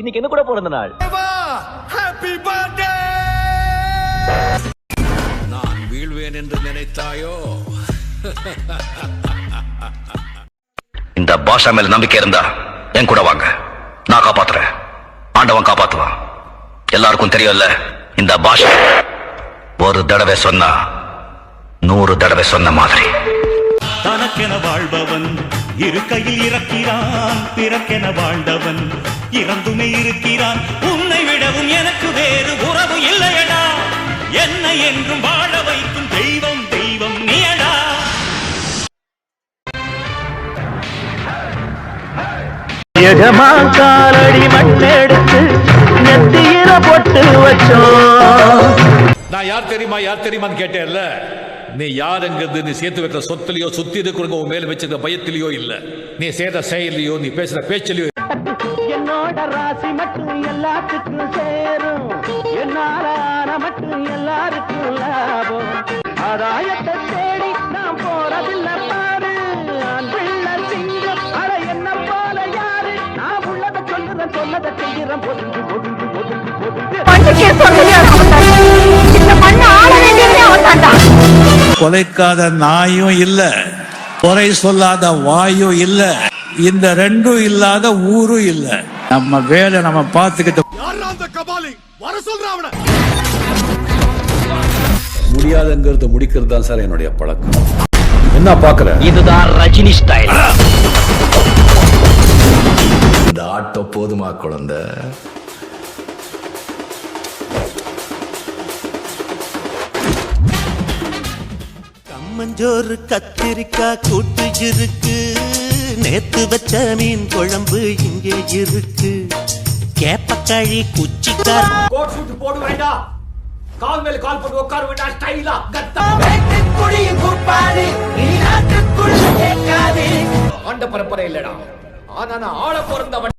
இன்னைக்கு என்ன கூட பிறந்த நாள்? நான் வீழ்வேன் என்று நினைத்தாயோ? இந்த பாஷா மேல நம்பிக்கை இருந்தா என் கூட வாங்க. நான் காப்பாத்துறேன். ஆண்டவன் காப்பாத்துவான். எல்லாருக்கும் தெரியும்ல இந்த பாஷா ஒரு தடவை சொன்னா நூறு தடவை சொன்ன மாதிரி. தனக்கென வாழ்பவன் இருக்கையில் இறக்கிறான் பிறக்கென வாழ்ந்தவன். இறந்துமே இருக்கிறான் உன்னை விடவும் எனக்கு வேறு உறவு இல்லையடா. என்னை என்றும் வாழ வைக்கும் தெய்வம் தெய்வம் நீயடா. எகமா காலடி மண்ணெடுத்து நெத்தியில பொட்டு வச்சோம். நான் யார் தெரியுமா? யார் தெரியுமான்னு கேட்டேன்ல. நீ யாருங்கிறது நீ சேர்த்து வைக்கிற சொத்துலயோ சுத்தி இருக்கிறவங்க உன் மேல வச்சிருக்க பயத்திலயோ இல்ல. நீ செய்த செயலையோ நீ பேசுற பேச்சிலையோ என்னோட ராசி மட்டும் எல்லாத்துக்கும் சேரும். என்னால மட்டும் எல்லாருக்கும் லாபம். ஆதாயத்தை தேடி நான் போறதில்லை பாரு. நான் பிள்ளை சிங்கம் அட என்ன போல யாரு? நான் உள்ளதை சொல்லுறேன் சொன்னதை செய்கிறேன். ஒதுங்கு ஒதுங்கு ஒதுங்கு ஒதுங்கு. கொலைக்காத நாயும் இல்ல குறை சொல்லாத வாயும் இல்ல இந்த ரெண்டும் இல்லாத ஊரும் இல்ல. நம்ம வேலை நம்ம பார்த்துக்கிட்டு முடியாதுங்கிறது முடிக்கிறது தான் சார் என்னுடைய பழக்கம். என்ன பாக்குற இதுதான் ரஜினி ஸ்டைல் இந்த ஆட்டோ போதுமா குழந்தை? கம்மஞ்சோறு கத்திரிக்காய் கூட்டு இருக்கு. நேத்து வச்ச மீன் குழம்பு இங்கே இருக்கு. கேப்பக்காழி குச்சிக்கார் கோட் சூட் போட வேண்டாம் கால் மேல கால் போட்டு உட்கார வேண்டாம் ஸ்டைலா கத்தா. ஆண்ட பரம்பரை இல்லடா. ஆனா நான் ஆள பிறந்தவன்